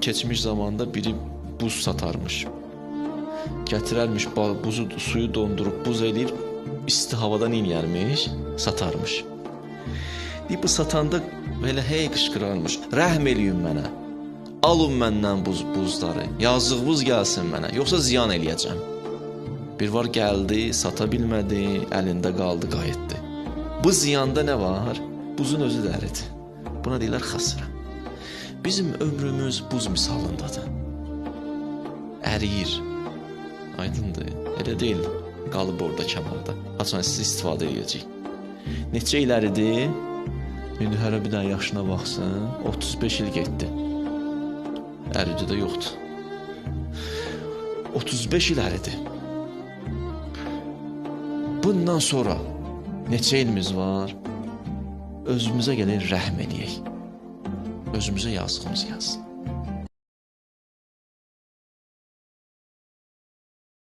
keçmiş zamanda biri buz satarmış. Gətirərmiş buzu, suyu dondurub buz eləyib isti havadan inyərmiş, satarmış. Deyib bu satanda belə hey qışqırarmış. Rəhm eləyin mənə. Alın məndən buz buzları. Yazığınız gəlsin mənə, yoxsa ziyan eləyəcəm. Bir var gəldi, sata bilmədi, əlində qaldı, qayıtdı. Bu ziyanda nə var? Buzun özü dəridir. Buna deyirlər xəsrə. Bizim ömrümüz buz misalındadır. Əriyir. Aydındır. Elə deyil. Qalıb orada kənarda. Haçan siz istifadə edəcək. Neçə illəridir? İndi hərə bir dənə yaşına baxsın. 35 il getdi. Əridi də yoxdur. 35 il əridir. Bundan sonra neçə ilimiz var? Özümüzə gəlin rəhm eləyək. Özümüzə yazığımız gəlsin.